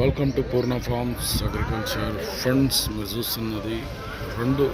Welcome to Purna farms agriculture friends మీరు చూస్తున్నది రెండు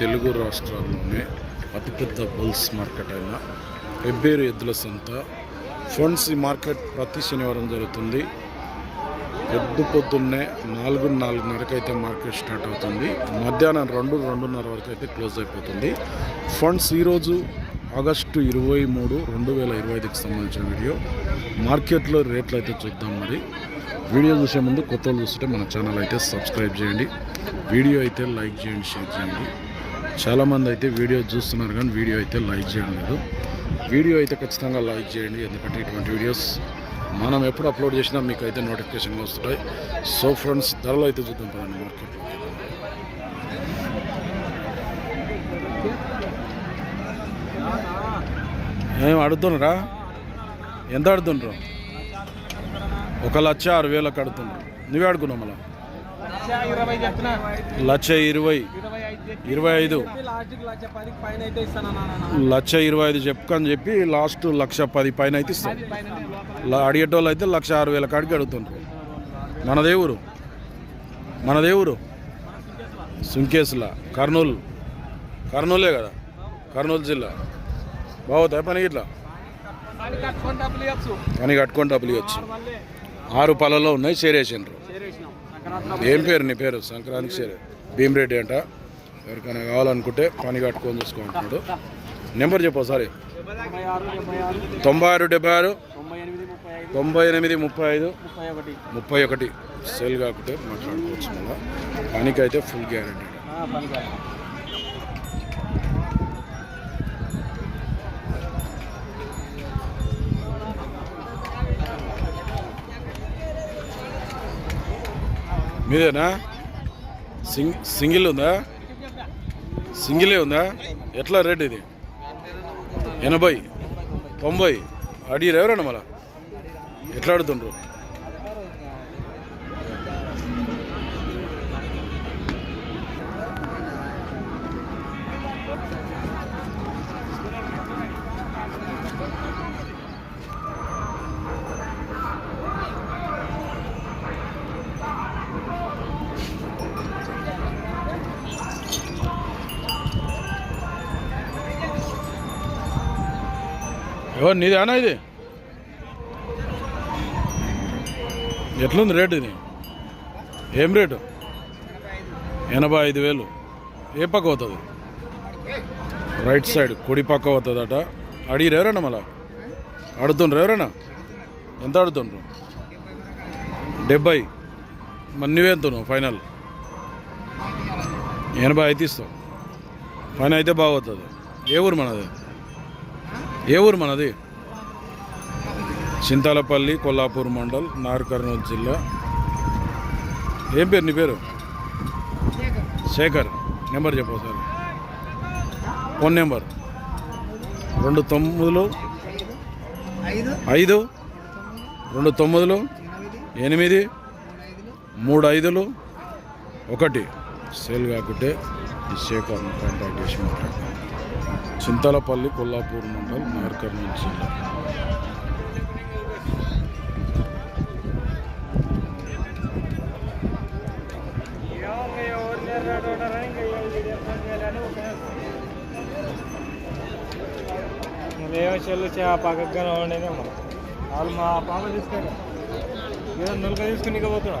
తెలుగు రాష్ట్రాల్లోనే అతిపెద్ద బుల్స్ మార్కెట్ అయిన వెబ్బేరు ఎద్దుల సంత. ఫండ్స్ ఈ మార్కెట్ ప్రతి శనివారం జరుగుతుంది. పొద్దు పొద్దున్నే నాలుగు నాలుగున్నరకు అయితే మార్కెట్ స్టార్ట్ అవుతుంది. మధ్యాహ్నం రెండు రెండున్నర వరకు అయితే క్లోజ్ అయిపోతుంది. ఫండ్స్ ఈరోజు ఆగస్టు ఇరవై మూడు రెండు వేల ఇరవై ఐదుకి సంబంధించిన వీడియో. మార్కెట్లో రేట్లు అయితే చూద్దాం మరి. వీడియో చూసే ముందు కొత్త వాళ్ళు చూస్తుంటే మన ఛానల్ అయితే సబ్స్క్రైబ్ చేయండి. వీడియో అయితే లైక్ చేయండి షేర్ చేయండి. చాలామంది అయితే వీడియో చూస్తున్నారు కానీ వీడియో అయితే లైక్ చేయడం లేదు. వీడియో అయితే ఖచ్చితంగా లైక్ చేయండి ఎందుకంటే ఇటువంటి వీడియోస్ మనం ఎప్పుడు అప్లోడ్ చేసినా మీకు అయితే నోటిఫికేషన్ వస్తుంటాయి. సో ఫ్రెండ్స్ ధరలు అయితే చూద్దాం పదండి మార్కెట్ ఏం అడుగుతున్నారా? ఎంత అడుగుతుండ్రు ఒక లక్ష ఆరు వేలకు అడుగుతుండ్రు నువ్వే అడుగున్నావు మళ్ళా? లక్ష ఇరవై. ఇరవై ఐదు. లక్ష ఇరవై ఐదు చెప్పుకొని చెప్పి లాస్ట్ లక్ష పది పైన అయితే ఇస్తాం. అడిగేటోళ్ళు అయితే లక్ష ఆరు వేల కాడికి అడుగుతుండ్రు. మన దేవురు మన దేవురు సుంకేసుల కర్నూలు. కర్నూలే కదా. కర్నూలు జిల్లా. బాగుతాయి పని ఇట్లా పని కట్టుకొని డబ్బులు ఇవ్వచ్చు. ఆరు పళ్ళలో ఉన్నాయి చేరేసిండ్రు సంక్రాంతి ఏం పేరు నీ పేరు? సంక్రాంతికి చేరే. భీమిరెడ్డి అంట. ఎవరికైనా కావాలనుకుంటే పని కట్టుకొని చూసుకుంటున్నాడు నెంబర్ చెప్పు ఆరు తొంభై ఆరు డెబ్బై ఆరు తొంభై ఎనిమిది ముప్పై ఐదు ముప్పై ఒకటి. సేల్ కాకుంటే మాట్లాడుకోవచ్చు మళ్ళా. పనికి అయితే ఫుల్ గ్యారంటీ. మీదేనా? సింగ్ సింగిల్ ఉందా? సింగిలే ఉందా? ఎట్లా రేట్ ఇది? ఎనభై తొంభై అడిగారు ఎవరన్నా మళ్ళా? ఎట్లా అడుగుతుండ్రు ఓ నీదేనా ఇది? ఎట్లుంది రేటు ఇది? ఏం రేటు? ఎనభై ఐదు వేలు. ఏ పక్క అవుతుంది రైట్ సైడ్ కుడి పక్క అవుతుందట అడిగిరు ఎవరన్నా మళ్ళా? అడుగుతుండ్రు ఎవరన్నా ఎంత అడుగుతుండ్రు? డెబ్బై. మరి నువ్వెంతున్నావు ఫైనల్? ఎనభై అయితే ఇస్తావు ఫైనల్ అయితే బాగవుతుంది ఏ ఊరు మనది? ఏ ఊరు మనది? చింతాలపల్లి కొల్లాపూర్ మండల్ నార్ కర్నూలు జిల్లా. ఏం పేరు నీ పేరు? శేఖర్. నెంబర్ చెప్పు సార్ ఫోన్ నెంబర్. రెండు తొమ్మిదిలు. ఐదు. రెండు తొమ్మిదిలు. ఎనిమిది. మూడు ఐదులు. ఒకటి. సేల్ కాకుంటే ఈ కాంటాక్ట్ చేసి మాట్లాడతాను చింతలపల్లి కొల్లాపూర్ మండల్ నార్కర్నూలు జిల్లా. నువ్వేమో చెల్లు చే- పక్కగా ఉండేదే మనం వాళ్ళు మా పాప తీసుకొని ఏదో నులక తీసుకుని పోతున్నా.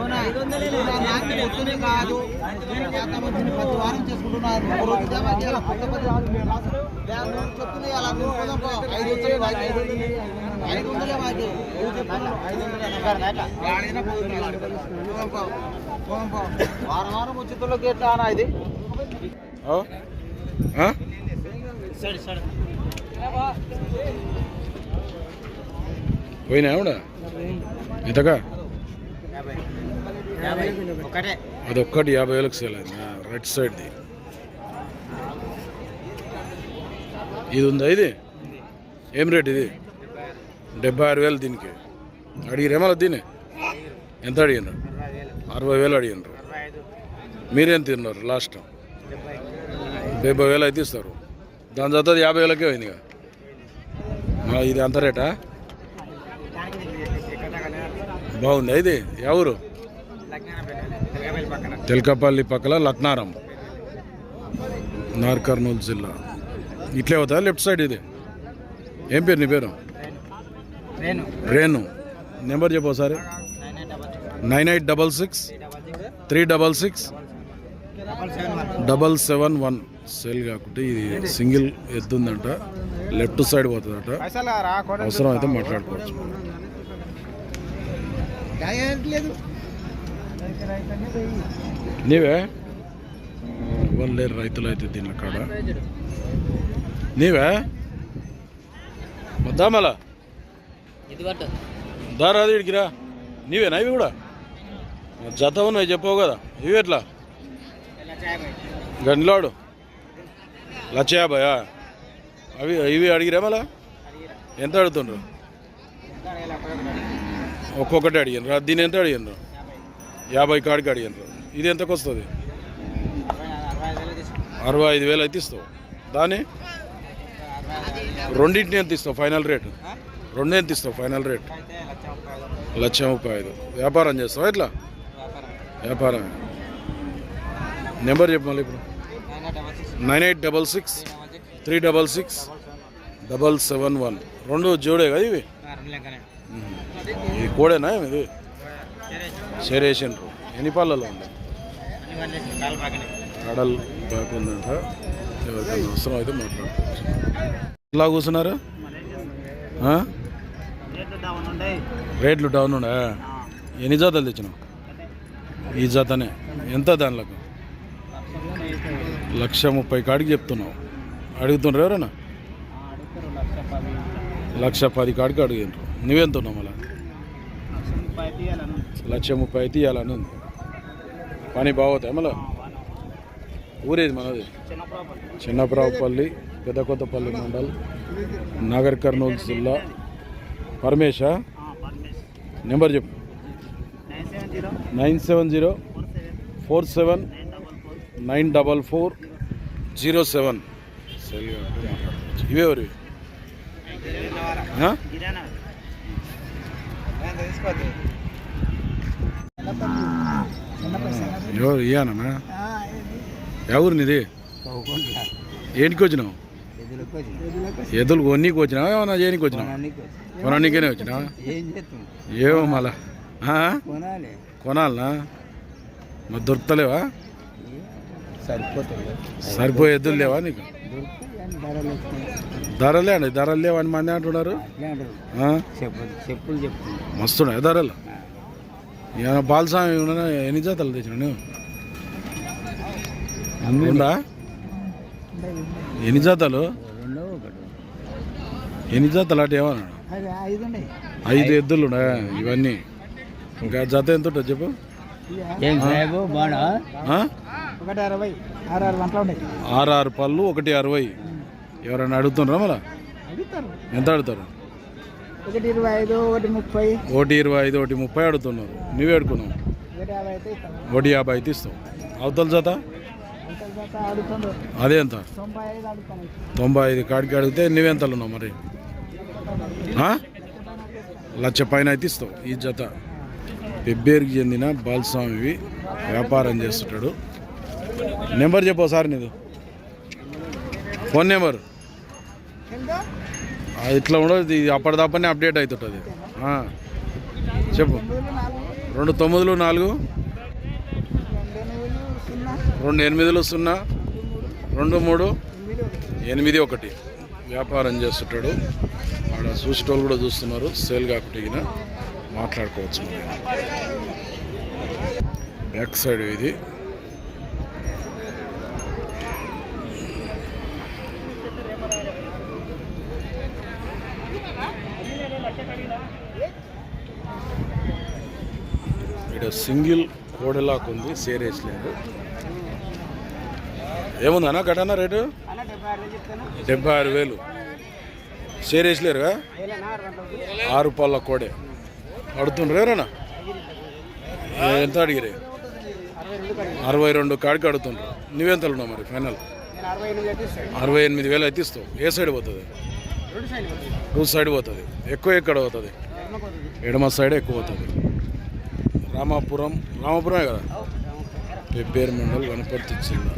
అలా ఐదు ఐదు వందలే మాకి వారం వారం వచ్చేతుల్లోకి ఎట్లా అన్న ఇది? పోయినా ఆవిడ ఎంతగా ఒకటే. అదొక్కటి యాభై వేలకు సేల్ అయింది. రైట్ సైడ్ది ఇది ఉందా ఇది? ఏం రేట్ ఇది? డెబ్బై ఆరు వేలు దీనికి. అడిగిరేమో దీన్ని? ఎంత అడిగినారు అరవై వేలు అడిగినారు మీరేం తిన్నారు లాస్ట్ డెబ్బై వేలు అయితే ఇస్తారు. దాని తర్వాత యాభై వేలకే. మా ఇది అంత రేటా బాగుంది ఇది? ఎవరు తెలకపల్లి పక్కల లక్నారం. నార్ కర్నూలు జిల్లా. ఇట్లే అవుతా లెఫ్ట్ సైడ్ ఇది. ఏం పేరు నీ పేరు? రేణు. నెంబర్ చెప్పు ఒకసారి. Nine eight double six three double six double seven one. Cell కాకుంటే ఇది సింగిల్ ఎత్తుందంట లెఫ్ట్ సైడ్ పోతుందట. అవసరం అయితే మాట్లాడుకోవచ్చు లేదు. నీవే? వాళ్ళు లేరు రైతులు అయితే దీని కాడ. నీవే? వద్దామల ఇది పట్టు. దారా ఇడికి రా. నీవేనా ఇవి కూడా? జత ఉన్నాయి చెప్పవు కదా. ఇవి ఎట్లా? గండిలాడు. లక్ష యాభయా? అవి ఇవి అడిగిరా మళ్ళా? ఎంత అడుగుతుండ్రు? ఒక్కొక్కటి అడిగినరు. దీని ఎంత అడిగినరు? యాభై కాడికి అడిగినరు ఇది ఎంతకు వస్తుంది? అరవై ఐదు వేలు అయితే ఇస్తావు. దాని రెండింటిని ఎంత ఇస్తావు? Final rate? రెండు ఎంత ఇస్తావు? Final rate? లక్ష ముప్పై ఐదు. వ్యాపారం చేస్తావా ఎట్లా? వ్యాపారం. నెంబర్ చెప్పు మళ్ళీ ఇప్పుడు. Nine eight double six three double six double seven one. రెండు జోడే కదా ఇవి. ఇది కోడేనా ఇది షేరేషన్రు ఎన్ని పళ్ళలో ఉంది? కడల్ బాగుందంట ఎవరికైనా అవసరం అయితే మాట్లాడుకోవచ్చు. ఎలా కూర్చున్నారు? రేట్లు డౌన్ ఉండే. ఎన్ని జాతలు తెచ్చినావు? ఈ జాతనే. ఎంత దానిలకు? లక్ష ముప్పై కాడికి చెప్తున్నావు. అడుగుతుండ్రు ఎవరైనా లక్ష పది కాడికి అడిగినారు నువ్వెంత ఉన్నావు మళ్ళా? లక్ష ముప్పై అయితే ఇవ్వాలని ఉంది. పని బాగోతాయి? మళ్ళా ఊరేది మనది? చిన్నప్రావుపల్లి పెద్ద కొత్తపల్లి మండల్ నాగర్ కర్నూలు జిల్లా. పరమేశ నెంబర్ చెప్పు. Nine seven zero four seven nine double four zero seven. ఇవే ఎవరు ఎవరు ఇయ్యానమ్మా ఎవరు నీది ఏంటికి వచ్చినావు? ఎద్దులు కొన్నీకి వచ్చినావా? ఏమన్నా చేయనికి వచ్చినావా? కొననీకేనే వచ్చినావా? ఏమో మళ్ళా. కొనాలనా? మరి దొరుకుతలేవా? సరిపోయే ఎద్దులు లేవా నీకు? ధరలు అండి ధరలు లేవని మంది అంటున్నారు. మస్తున్నాయి ధరలు? ఏమైనా బాలస్వామి ఉన్నా ఎన్ని జాతలు తెచ్చిన నువ్వు? ఉందా ఎన్ని జాతలు? ఎన్ని జాతలు అటు ఏమన్నాడు అది ఐదు ఎద్దులు ఉన్నాయా? ఇవన్నీ. ఇంకా జత ఎంత ఉంటుంది చెప్పు? ఆరు ఆరు పళ్ళు ఒకటి అరవై. ఎవరైనా అడుగుతున్నారా మళ్ళా? ఎంత అడుగుతారు? ఒకటి ఇరవై ఐదు ఒకటి ముప్పై. ఒకటి ఇరవై ఐదు ఒకటి ముప్పై అడుగుతున్నారు. నువ్వే అడుకున్నావు ఒకటి యాభై అయితే ఇస్తావు అవతల జత? అదే ఎంత? తొంభై ఐదు కాడికి అడిగితే నువ్వెంతలు ఉన్నావు మరి? లక్ష పైన అయితే ఇస్తావు ఈ జత. పెబ్బేరుకి చెందిన బాలస్వామివి వ్యాపారం చేస్తుంటాడు. నెంబర్ చెప్పు ఒకసారి నీది. Phone number. ఇట్లా ఉండదు ఇది అప్పటిదప్పనే అప్డేట్ అవుతుంటుంది చెప్పు. రెండు తొమ్మిదిలు నాలుగు. రెండు ఎనిమిదిలు సున్నా. రెండు మూడు. ఎనిమిది ఒకటి. వ్యాపారం చేస్తుంటాడు. ఆడ చూసేటోళ్ళు కూడా చూస్తున్నారు. సేల్ కాకుండా మాట్లాడుకోవచ్చు బ్యాక్ సైడ్ ఇది. సింగిల్ కోడెలాక్ ఉంది సేరేస్ లేదు ఏముందన్నా ఘటన రేటు? డెబ్బై ఆరు వేలు సేరేసలేరుగా ఆరు పళ్ళ కోడే. అడుతుండ్రు ఎవరన్నా? ఎంత అడిగిరే అరవై రెండు కాడికి అడుగుతుండ్రు. నువ్వెంతలు ఉన్నావు మరి ఫైనల్? అరవై ఎనిమిది వేలు అయితే ఇస్తావు. ఏ సైడ్ పోతుంది? రెండు సైడ్ పోతుంది. టూ సైడ్ పోతుంది. ఎక్కువ ఎక్కడ పోతుంది. ఎడమ సైడ్ ఎక్కువ పోతుంది. రామాపురం రామాపురమే కదా? పెబ్బేరు మండల్ గణపతి జిల్లా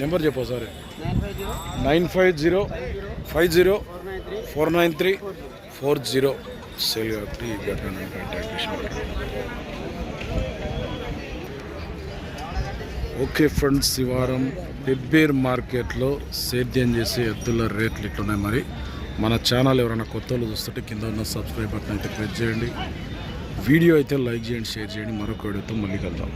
నెంబర్ చెప్పు sir nine five zero five zero four nine three four zero. Cell కాబట్టి కాంటాక్ట్ ఓకే ఫ్రెండ్స్ ఈ వారం పెబ్బేర్ మార్కెట్లో సేద్యం చేసే ఎద్దుల రేట్లు ఇట్లున్నాయి మరి. మన ఛానల్ ఎవరైనా కొత్త వాళ్ళు చూస్తుంటే కింద ఉన్న సబ్స్క్రైబ్ బటన్ అయితే ప్రెస్ చేయండి. వీడియో అయితే లైక్ చేయండి షేర్ చేయండి. మరొక వీడియోతో మళ్ళీ కలుద్దాం.